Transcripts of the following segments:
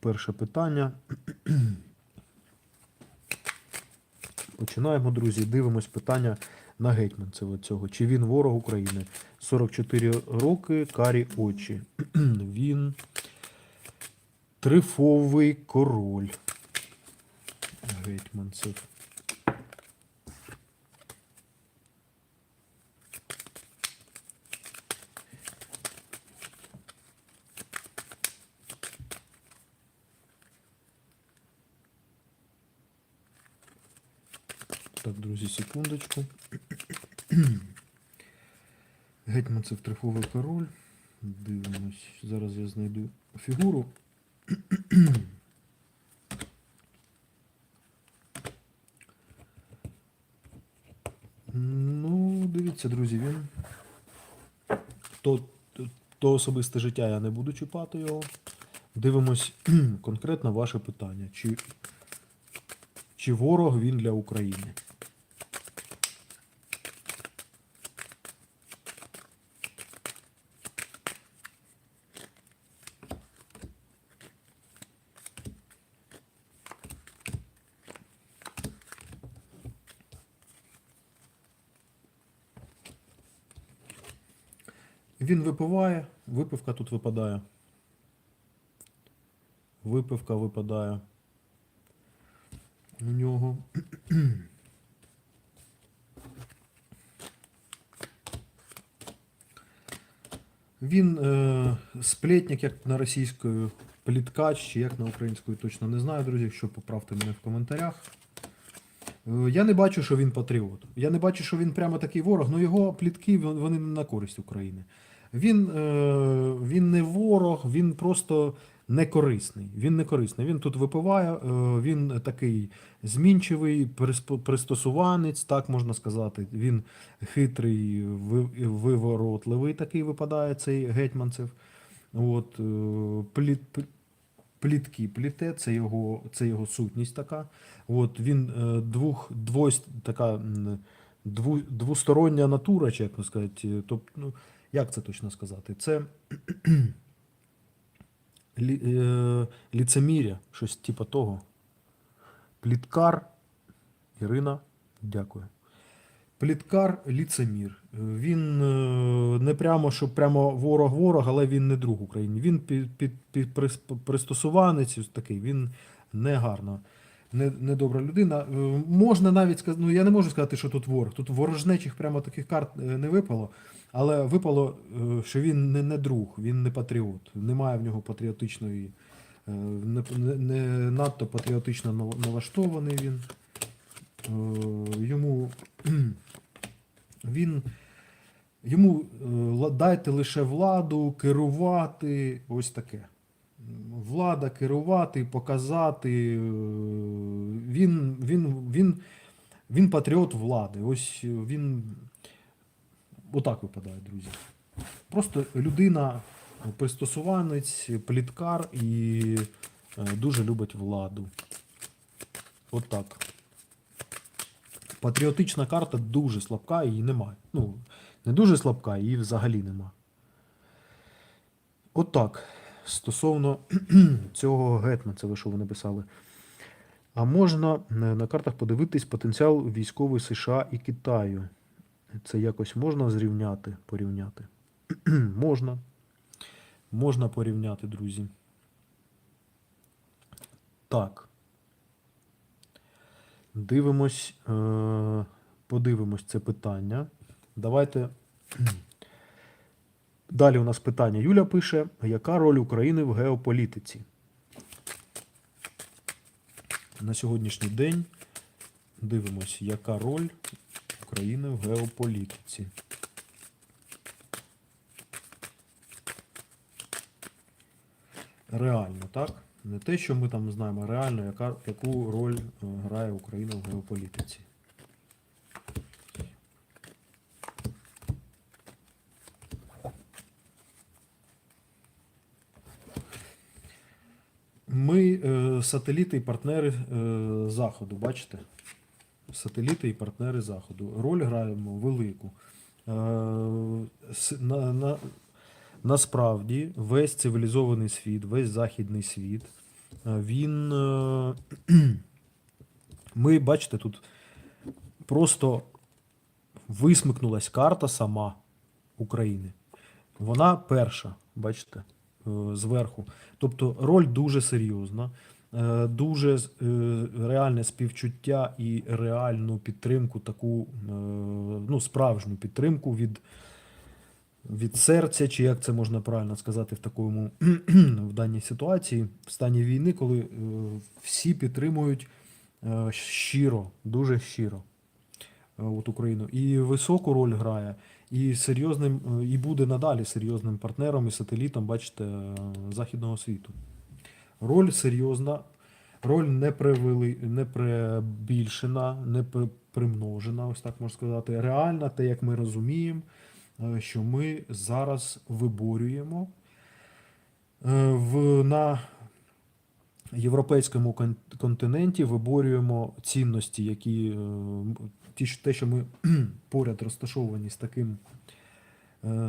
перше питання. Починаємо, друзі. Дивимось питання на гетьманцева цього. Чи він ворог України? 44 роки, карі очі. Він трифовий король. Гетьманцев. Так, друзі, секундочку. Гетьманцев трифовий король. Дивимось. Зараз я знайду фігуру. Ну, дивіться, друзі, він. То, то особисте життя я не буду чіпати його. Дивимось конкретно ваше питання. Чи, чи ворог він для України? Він випиває, випивка тут випадає. Випивка випадає у нього. Він е, сплетник, як на російською, пліткач, чи як на українською, точно не знаю, друзі, якщо поправте мене в коментарях. Е, Я не бачу, що він патріот. Я не бачу, що він прямо такий ворог, але його плітки вони не на користь України. Він, е, він не ворог, він просто не корисний. Він не корисний. Він тут випиває, е, він такий змінчивий, пристосуванець, так можна сказати. Він хитрий, виворотливий такий випадає цей гетьманцев. От, е, пліт, плітки пліте, це його, це його сутність така. От, він двох, двось, така дву, двостороння натура, чи як сказати. Тобто, ну, як це точно сказати? Це лі, е, ліцеміря, щось типу того. Пліткар. Ірина, дякую. Пліткар ліцемір. Він е, не прямо, що прямо ворог-ворог, але він не друг Україні. Він під, під, під пристосуванець такий, він не гарно. Не, недобра людина. Е, Можна навіть сказати, ну я не можу сказати, що тут ворог. Тут ворожнечих прямо таких карт е, не випало, але випало, е, що він не, не друг, він не патріот. Немає в нього патріотичної, не, не, надто патріотично налаштований він. Йому він йому дайте лише владу, керувати, ось таке. Влада, керувати, показати. е, Він, він, він, він патріот влади. Ось він отак випадає, друзі. Просто людина, пристосуванець, пліткар і е, дуже любить владу. Отак. Патріотична карта дуже слабка, її немає. Ну, не дуже слабка, її взагалі нема. Отак. Стосовно цього гетманцева, що ви написали. А можна е, на картах подивитись потенціал військовий США і Китаю. Це якось можна зрівняти, порівняти? можна. Можна порівняти, друзі. Так. Дивимось, е, подивимось це питання. Давайте. Далі у нас питання. Юля пише: яка роль України в геополітиці? На сьогоднішній день дивимось, яка роль України в геополітиці. Реально, так? Не те, що ми там знаємо, а реально, яка, яку роль е, грає Україна в геополітиці. Ми е, сателіти і партнери е, Заходу, бачите? Сателіти і партнери Заходу. Роль граємо велику. Е, на, на, насправді весь цивілізований світ, весь західний світ Е, Він. Ми, бачите, тут просто висмикнулась карта сама України. Вона перша, бачите, зверху. Тобто роль дуже серйозна, дуже е, реальне співчуття і реальну підтримку, таку е, ну, справжню підтримку від, від серця, чи як це можна правильно сказати в такому в даній ситуації, в стані війни, коли е, всі підтримують е, щиро, дуже щиро е, от Україну. І високу роль грає, і серйозним, е, і буде надалі серйозним партнером і сателітом, бачите, е, західного світу. Роль серйозна, роль не, привели, не прибільшена, не примножена, ось так можна сказати. Реальна, те, як ми розуміємо, е, що ми зараз виборюємо е, в, на європейському континенті виборюємо цінності, які е, ті, те, що ми поряд розташовані з таким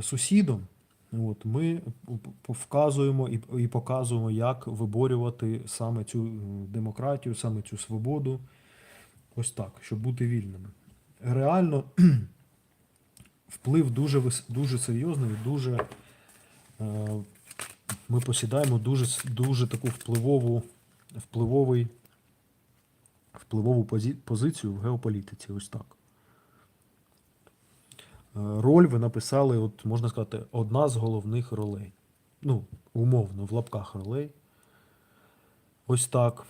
сусідом, от, ми вказуємо і, і показуємо, як виборювати саме цю демократію, саме цю свободу. Ось так, щоб бути вільними. Реально вплив дуже, дуже серйозний, дуже е, ми посідаємо дуже, дуже таку впливову, впливовий, впливову позицію в геополітиці. Ось так. Е, Роль ви написали, от можна сказати, одна з головних ролей. Ну, умовно, в лапках ролей. Ось так.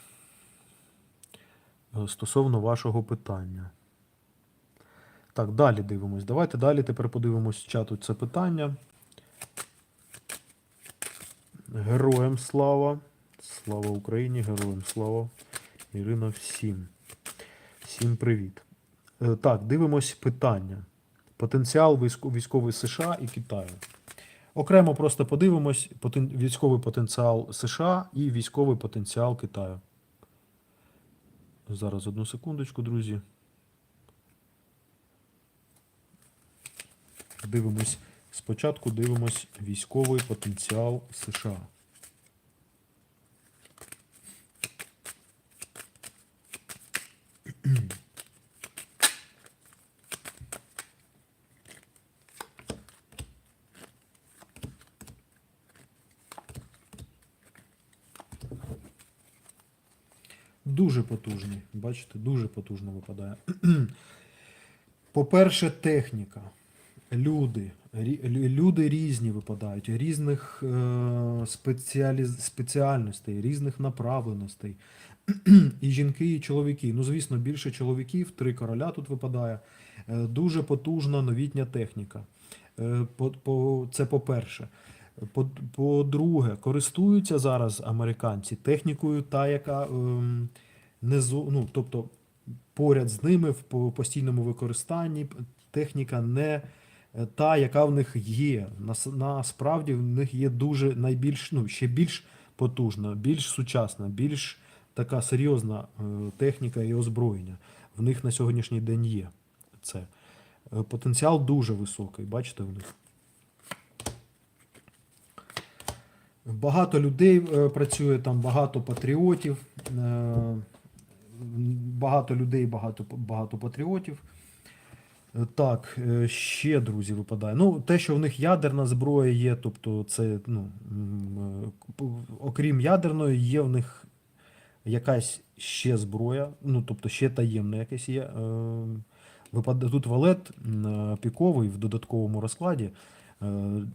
Е, Стосовно вашого питання. Так, далі дивимось. Давайте далі тепер подивимось чату це питання. Героям слава. Слава Україні, героям слава. Ірина, всім. Всім привіт. Е, Так, дивимось питання. Потенціал військовий США і Китаю. Окремо просто подивимось військовий потенціал США і військовий потенціал Китаю. Зараз одну секундочку, друзі. Дивимось. Спочатку дивимось військовий потенціал США. Дуже потужний. Бачите, дуже потужно випадає. По-перше, техніка. Люди. Люди різні випадають, різних е, спеціальностей, різних направленостей. і жінки, і чоловіки. Ну, звісно, більше чоловіків, три короля тут випадає. Е, дуже потужна новітня техніка. Е, це по-перше. По-друге, користуються зараз американці технікою, та, яка зо- ну, тобто поряд з ними в постійному використанні техніка не е, та, яка в них є. Насправді в них є дуже найбільш, ну, ще більш потужна, більш сучасна, більш така серйозна е, техніка і озброєння. В них на сьогоднішній день є це. Е, Потенціал дуже високий, бачите в них. Багато людей працює там, багато патріотів. Багато людей, багато, багато патріотів. Е, Так, е, ще, друзі, випадає. Ну, те, що в них ядерна зброя є, тобто це, ну, е, окрім ядерної, є в них якась ще зброя, ну, тобто ще таємна якась є. Випадає тут валет піковий в додатковому розкладі,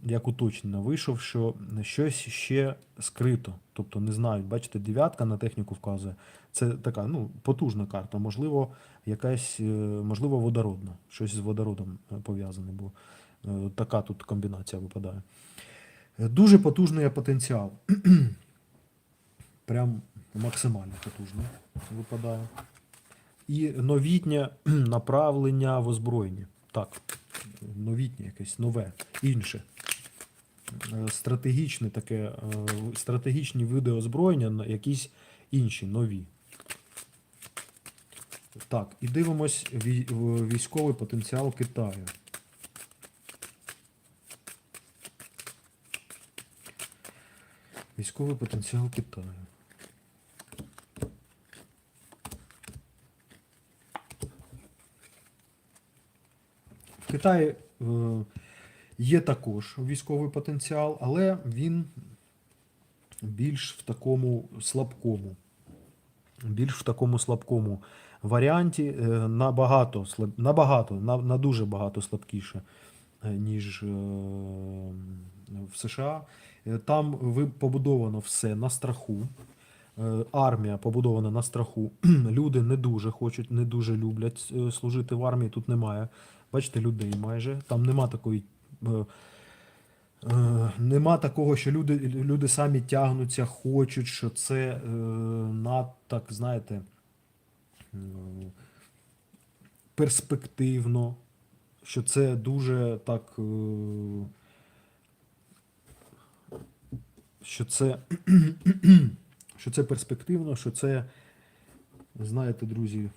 як уточнено, вийшов, що щось ще скрито. Тобто не знають, бачите, дев'ятка на техніку вказує. Це така ну, потужна карта, можливо, якась, е, можливо, водородна. Щось з водородом е, пов'язане, бо е, така тут комбінація випадає. Е, Дуже потужний потенціал. Прям максимально потужний випадає. І новітнє направлення в озброєнні. Так, новітнє якесь нове, інше. Е, Стратегічне таке, е, стратегічні види озброєння, якісь інші, нові. Так, і дивимось військовий потенціал Китаю. Військовий потенціал Китаю. Китай е, є також військовий потенціал, але він більш в такому слабкому. Більш в такому слабкому варіанті, е, набагато, набагато, на, на дуже багато слабкіше, е, ніж в США. Там побудовано все на страху. Е, Армія побудована на страху. Люди не дуже хочуть, не дуже люблять е, служити в армії. Тут немає, бачите, людей майже. Там нема такої. е, Нема такого, що люди, люди самі тягнуться, хочуть, що це е, на так, знаєте, е, перспективно, що це дуже так. е, що це, що це перспективно, що це, знаєте, друзі.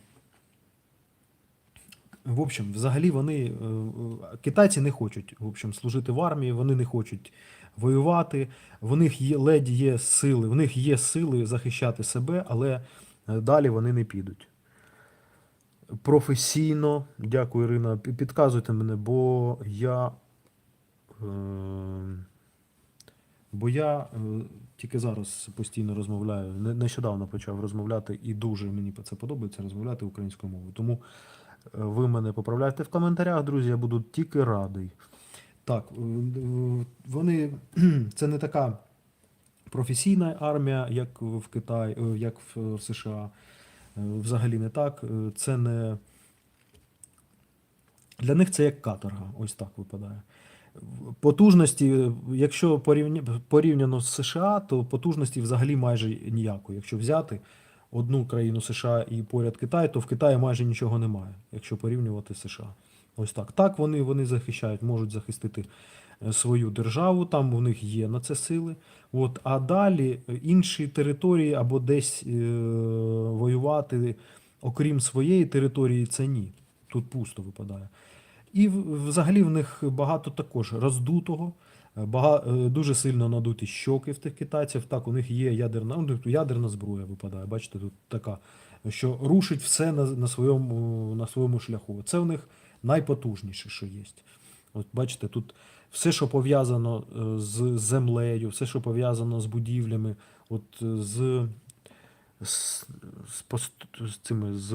В общем, взагалі вони, е, е, китайці не хочуть в общем, служити в армії, вони не хочуть воювати, в них є ледь є сили, в них є сили захищати себе, але е, далі вони не підуть. Професійно, дякую, Ірина. Підказуйте мене, бо я. Бо я тільки зараз постійно розмовляю. Нещодавно почав розмовляти, і дуже мені це подобається розмовляти українською мовою. Тому е, ви мене поправляєте в коментарях, друзі, я буду тільки радий. Так, е, вони це не така професійна армія, як в Китаї, е, як в США. Взагалі не так. Це не для них це як каторга, ось так випадає. Потужності, якщо порівняно з США, то потужності взагалі майже ніякої. Якщо взяти одну країну США і поряд Китай, то в Китаї майже нічого немає, якщо порівнювати з США. Ось так. Так вони, вони захищають, можуть захистити е, свою державу, там у них є на це сили. От, а далі інші території або десь е, воювати, окрім своєї території, це ні. Тут пусто випадає. І взагалі в них багато також роздутого, е, бага, е, дуже сильно надуті щоки в тих китайців. Так, у них є ядерна, ну, тобто ядерна зброя випадає. Бачите, тут така, що рушить все на, на, своєму, на своєму шляху. Це в них найпотужніше, що є. От бачите, тут все, що пов'язано е, з землею, все, що пов'язано з будівлями, от з, з, з, з цими з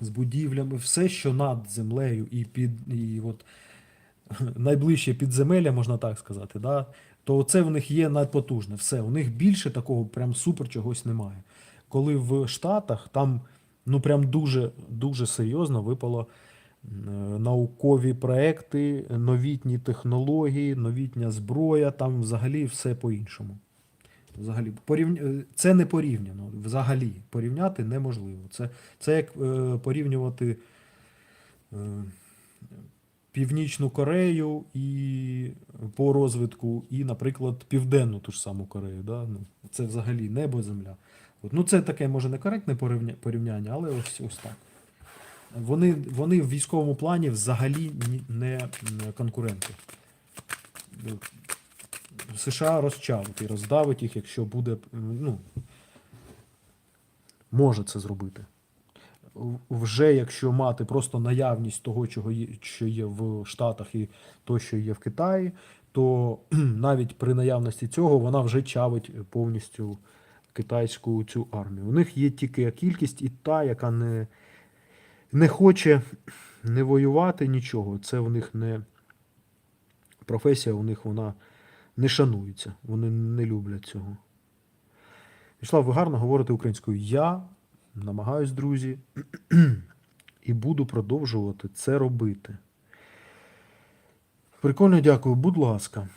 з будівлями, все, що над землею і під і от найближче підземелля, можна так сказати, да, то це в них є надпотужне. Все, у них більше такого прям супер чогось немає. Коли в Штатах там ну прям дуже дуже серйозно випало е, наукові проекти, новітні технології, новітня зброя, там взагалі все по-іншому. Взагалі, порівня... е, це не порівняно. Взагалі порівняти неможливо. Це, це як е, порівнювати е, Північну Корею і по розвитку, і, наприклад, Південну ту ж саму Корею. Да? Ну, це взагалі небо, земля. От. Ну, це таке, може, не коректне порівняння, але ось, ось так. Вони, вони в військовому плані взагалі не конкуренти. США розчавить і роздавить їх, якщо буде, ну, може це зробити. Вже якщо мати просто наявність того, чого є, що є в Штатах і то, що є в Китаї, то навіть при наявності цього вона вже чавить повністю китайську цю армію. У них є тільки кількість і та, яка не, не хоче не воювати нічого. Це в них не професія, у них вона не шанується. Вони не люблять цього. Вячеслав, ви гарно говорите українською. Я намагаюсь, друзі, і буду продовжувати це робити. Прикольно дякую, будь ласка.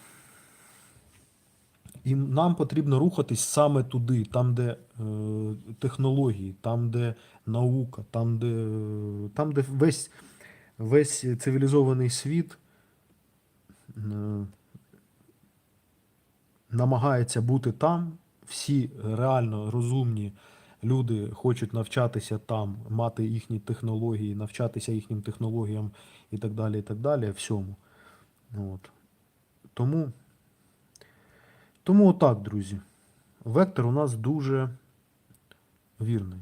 І нам потрібно рухатись саме туди, там, де е, технології, там, де наука, там, де, е, там, де весь, весь цивілізований світ е, намагається бути там. Всі реально розумні люди хочуть навчатися там, мати їхні технології, навчатися їхнім технологіям і так далі, і так далі, всьому. От. Тому, тому отак, друзі. Вектор у нас дуже вірний.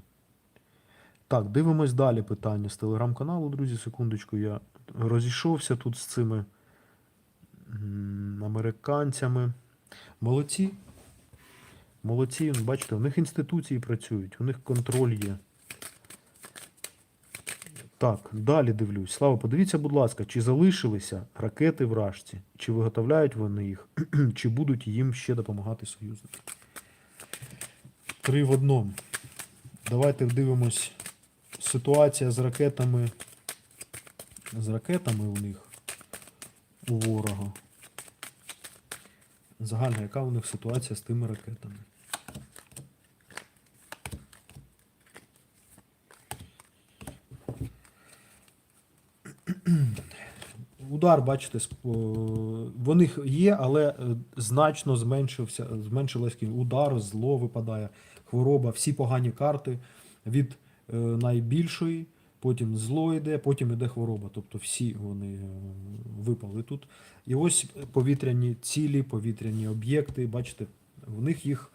Так, дивимось далі питання з телеграм-каналу, друзі. Секундочку, я розійшовся тут з цими американцями. Молодці. Молодці, бачите, у них інституції працюють, у них контроль є. Так, далі дивлюсь. Слава, подивіться, будь ласка, чи залишилися ракети в Рашці, чи виготовляють вони їх, чи будуть їм ще допомагати союзники. Три в одному. Давайте дивимось. Ситуація з ракетами. З ракетами у них у ворога. Загальна, яка у них ситуація з тими ракетами? Удар, бачите, сп- в них є, але е, значно зменшився, зменшилась удар, зло випадає, хвороба, всі погані карти від е, найбільшої, потім зло йде, потім йде хвороба. Тобто всі вони е, випали тут. І ось повітряні цілі, повітряні об'єкти, бачите, в них їх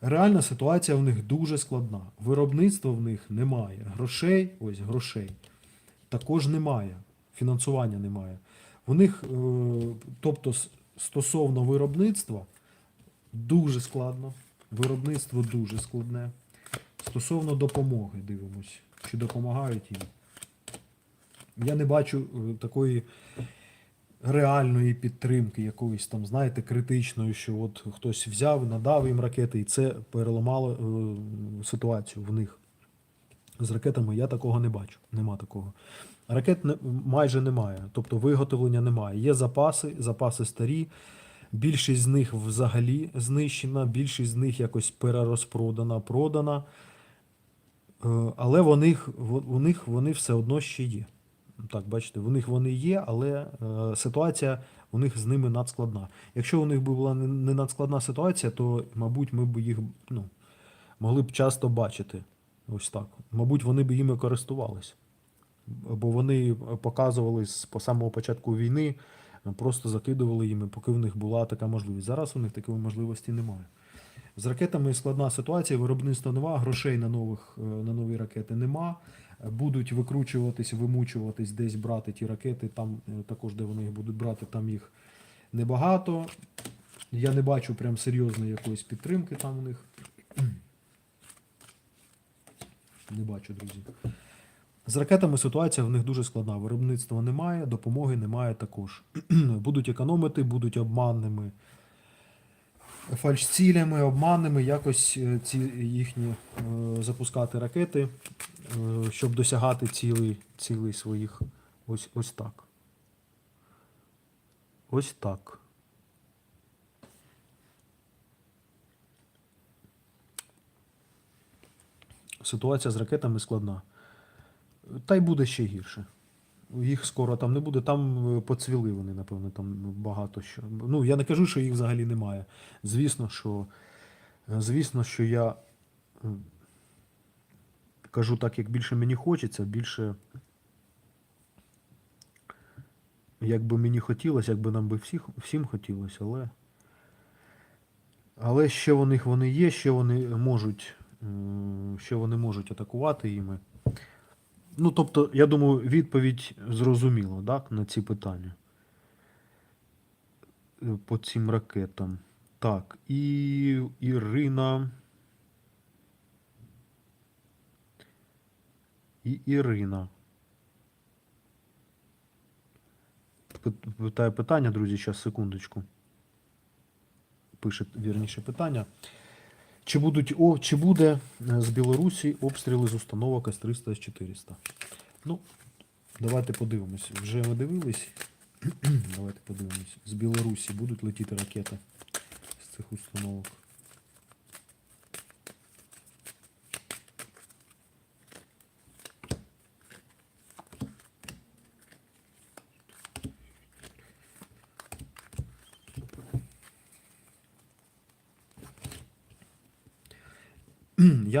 реальна ситуація в них дуже складна. Виробництва в них немає. Грошей, ось грошей, також немає. Фінансування немає. В них, е, тобто, стосовно виробництва, дуже складно. Виробництво дуже складне. Стосовно допомоги, дивимось, чи допомагають їм. Я не бачу е, такої реальної підтримки, якоїсь там, знаєте, критичної, що от хтось взяв, надав їм ракети, і це переламало е, ситуацію в них. З ракетами я такого не бачу. Нема такого. Ракет не, майже немає, тобто виготовлення немає. Є запаси, запаси старі. Більшість з них взагалі знищена, більшість з них якось перерозпродана, продана. Е, Але них, у них вони все одно ще є. Так, бачите, в них вони є, але е, ситуація у них з ними надскладна. Якщо у них була не- надскладна ситуація, то, мабуть, ми б їх ну, могли б часто бачити. Ось так. Мабуть, вони б їми користувалися. Бо вони показували по самого початку війни, просто закидували їми, поки в них була така можливість. Зараз у них такої можливості немає. З ракетами складна ситуація, виробництва нема, грошей на, нових, е, на нові ракети нема. Будуть викручуватись, вимучуватись, десь брати ті ракети, там е, також, де вони їх будуть брати, там їх небагато. Я не бачу прям серйозної якоїсь підтримки там у них. Не бачу, друзі. З ракетами ситуація в них дуже складна. Виробництва немає, допомоги немає також. будуть економити, будуть обманними фальшцілями, обманними, якось е, ці їхні е, запускати ракети, е, щоб досягати цілей, цілей своїх. Ось, ось так. Ось так. Ситуація з ракетами складна. Та й буде ще гірше. Їх скоро там не буде, там е, поцвіли вони, напевно, там багато що. Ну, я не кажу, що їх взагалі немає. Звісно, що, е, звісно, що я кажу так, як більше мені хочеться, більше. Як би мені хотілося, як би нам би всіх, всім хотілося, але. Але ще у них вони є, ще вони можуть, ще вони можуть атакувати іми. Ну, тобто, я думаю, відповідь зрозуміла, так, на ці питання. По цим ракетам. Так, і Ірина. І Ірина. Питає питання, друзі, зараз секундочку. Пише вірніше питання. Чи, будуть, о, чи буде е, з Білорусі обстріли з установок С-300 С-400? Ну, давайте подивимось. Вже ми дивились. давайте подивимось. З Білорусі будуть летіти ракети з цих установок.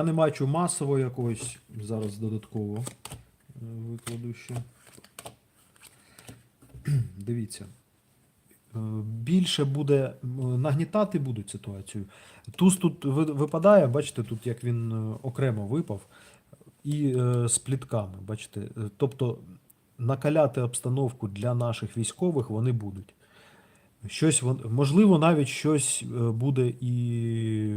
Я не бачу масово якогось. Зараз додатково е, викладу ще. Дивіться. Е, Більше буде нагнітати будуть ситуацію. Туз тут випадає, бачите, тут як він е, окремо випав. і е, з плітками. Бачите, Е, тобто накаляти обстановку для наших військових вони будуть. Щось можливо, навіть щось е, буде і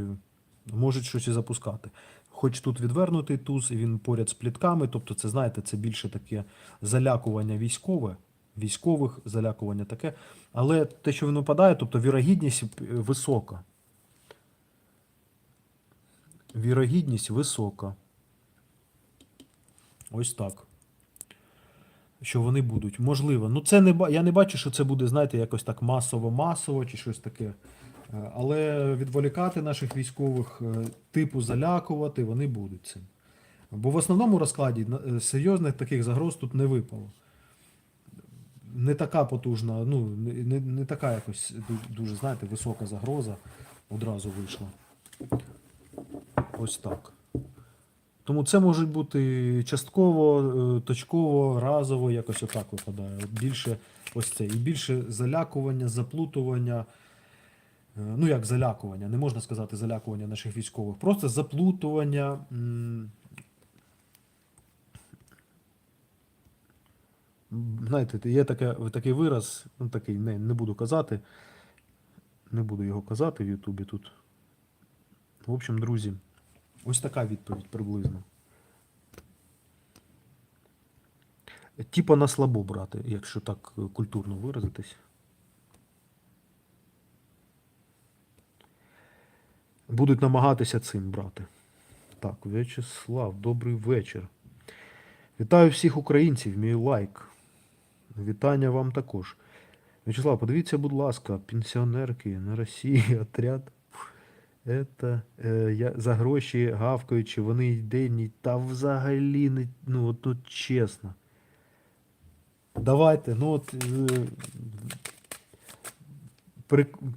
можуть щось і запускати. Хоч тут відвернутий туз, і він поряд з плітками, тобто, це знаєте, це більше таке залякування військове, військових залякування таке. Але те, що він випадає, тобто вірогідність висока. Вірогідність висока. Ось так. Що вони будуть. Можливо. Ну, це не я не бачу, що це буде, знаєте, якось так масово-масово чи щось таке. Е, Але відволікати наших військових, е, типу залякувати, вони будуть цим. Бо в основному розкладі е, серйозних таких загроз тут не випало. Не така потужна, ну, не, не, така якось дуже, знаєте, висока загроза одразу вийшла. Ось так. Тому це може бути частково, точково, разово, якось отак випадає. Більше ось це. І більше залякування, заплутування. Е, Ну, як залякування, не можна сказати залякування наших військових. Просто заплутування. Знаєте, є таке, такий вираз, ну такий не, не буду казати. Не буду його казати в Ютубі тут. В общем, друзі, ось така відповідь приблизно. Типа на слабо брати, якщо так е, культурно виразитись. Будуть намагатися цим брати. Так, В'ячеслав, добрий вечір. Вітаю всіх українців, мій лайк. Вітання вам також. В'ячеслав, подивіться, будь ласка, пенсіонерки на Росії, отряд. Это, е, я, за гроші гавкаючи, вони й день, і та взагалі не, ну, от, ну чесно. Давайте, ну от е,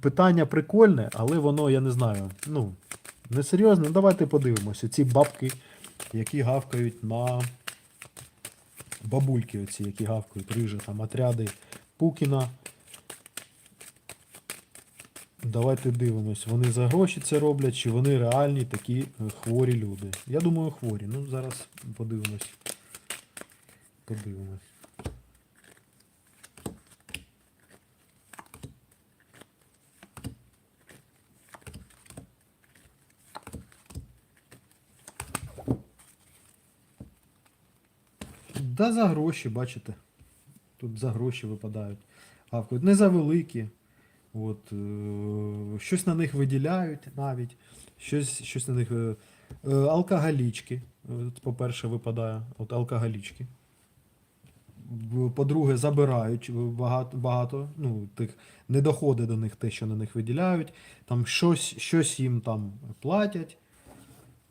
питання прикольне, але воно, я не знаю, ну, несерйозне. Ну, Давайте подивимося. Ці бабки, які гавкають на бабульки, оці, які гавкають, рижа, там отряди Пукіна. Давайте дивимось, вони за гроші це роблять, чи вони реальні такі е, хворі люди. Я думаю, хворі. Ну, зараз подивимось. Подивимось. Да за гроші, бачите. Тут за гроші випадають. Гавкають. Не за великі. От, е, щось на них виділяють навіть. Щось, щось на них. Е, е, алкоголічки. По-перше, випадає. От алкоголічки. По-друге, забирають багато, багато ну, тих, не доходить до них те, що на них виділяють. Там щось, щось їм там платять,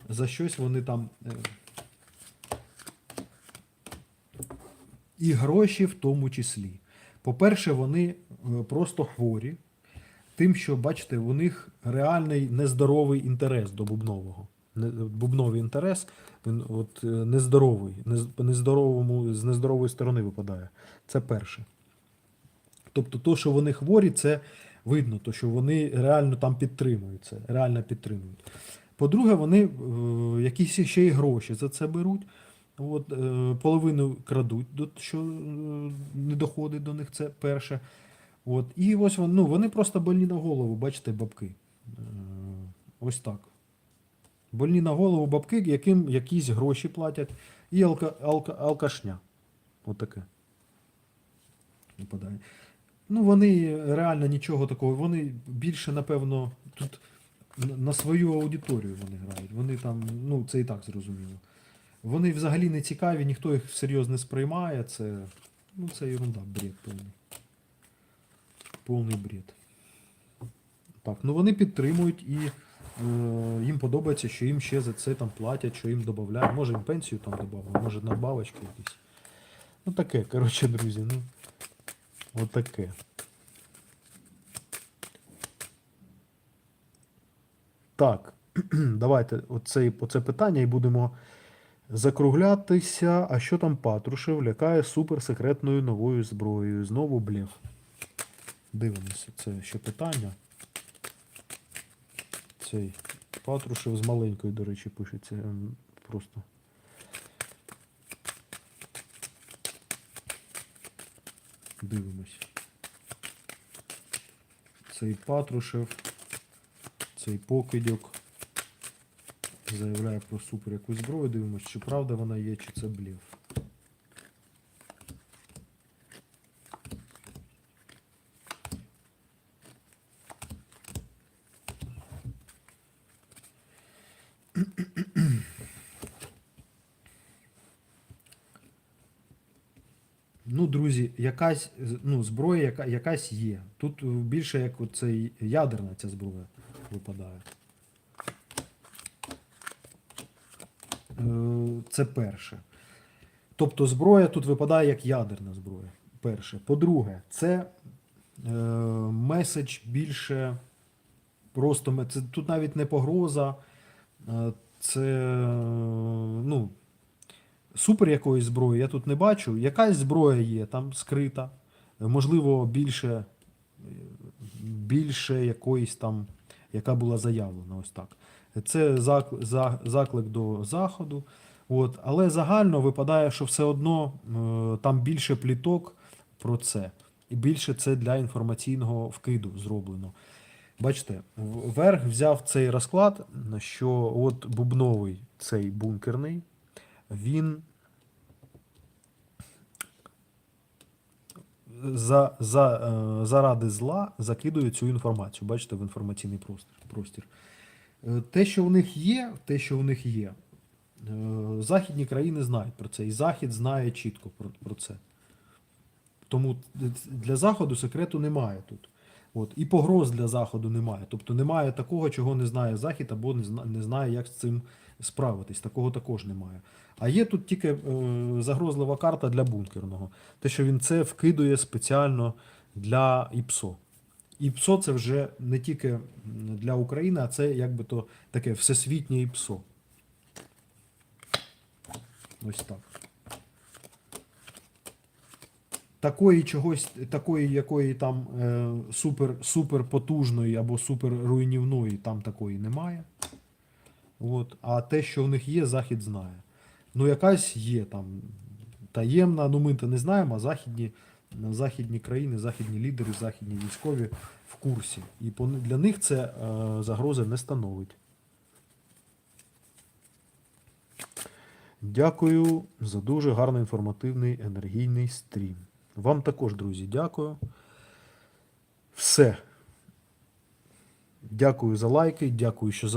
за щось вони там. І гроші в тому числі. По-перше, вони е, просто хворі, тим, що, бачите, у них реальний нездоровий інтерес до бубнового. Бубновий інтерес, він от е, нездоровий, нездоровому, з нездорової сторони випадає. Це перше. Тобто, то, що вони хворі, це видно, то, що вони реально там підтримують це, реально підтримують. По-друге, вони е, якісь ще й гроші за це беруть. От, е, половину крадуть, що е, не доходить до них, це перше. От, і ось вони, ну, вони просто больні на голову, бачите, бабки. Е, ось так. Больні на голову бабки, яким якісь гроші платять, і алка, алка, алкашня. Отаке. Випадає. Ну, вони реально нічого такого. Вони більше, напевно, тут на свою аудиторію вони грають. Вони там, ну, це і так зрозуміло. Вони взагалі не цікаві, ніхто їх всерйоз не сприймає. Це, ну, це ерунда, бред повний. Повний бред. Так, ну вони підтримують і е, їм подобається, що їм ще за це там платять, що їм додають. Може їм пенсію там додають, може надбавочки якісь. Ну таке, коротше, друзі, ну. Отаке. Так, давайте оце, оце питання і будемо Закруглятися, а що там Патрушев лякає суперсекретною новою зброєю. Знову блів. Дивимося, це ще питання. Цей Патрушев з маленькою, до речі, пишеться просто. Дивимось. Цей Патрушев, цей покидьок заявляє про супер якусь зброю. Дивимось, чи правда вона є, чи це блеф. Ну, друзі, якась ну, зброя, яка, якась є. Тут більше як оцей ядерна ця зброя випадає. Е, Це перше. Тобто зброя тут випадає як ядерна зброя. Перше. По-друге, це е, меседж більше просто це, тут навіть не погроза, е, це ну, супер якоїсь зброї я тут не бачу. Якась зброя є там скрита, можливо, більше, е, більше якоїсь там, яка була заявлена. Ось так. Це заклик до заходу. От, але загально випадає, що все одно е, там більше пліток про це. І більше це для інформаційного вкиду зроблено. Бачите, в- верх взяв цей розклад, що от бубновий цей бункерний, він за, за, е, заради зла закидує цю інформацію. Бачите, в інформаційний простір. Е, Те, що у них є, те, що у них є, західні країни знають про це, і Захід знає чітко про, про це. Тому для Заходу секрету немає тут. От. І погроз для Заходу немає. Тобто немає такого, чого не знає Захід, або не знає, як з цим справитись. Такого також немає. А є тут тільки е, загрозлива карта для бункерного. Те, що він це вкидує спеціально для ІПСО. ІПСО це вже не тільки для України, а це якби то таке всесвітнє ІПСО. Ось так. Такої чогось, такої якої там е, супер, супер потужної або супер руйнівної, там такої немає. От. А те, що в них є, Захід знає. Ну, якась є там таємна, ну ми то не знаємо, а західні, західні країни, західні лідери, західні військові в курсі. І для них це е, загрози не становить. Дякую за дуже гарний інформативний енергійний стрім. Вам також, друзі, дякую. Все. Дякую за лайки, дякую, що за.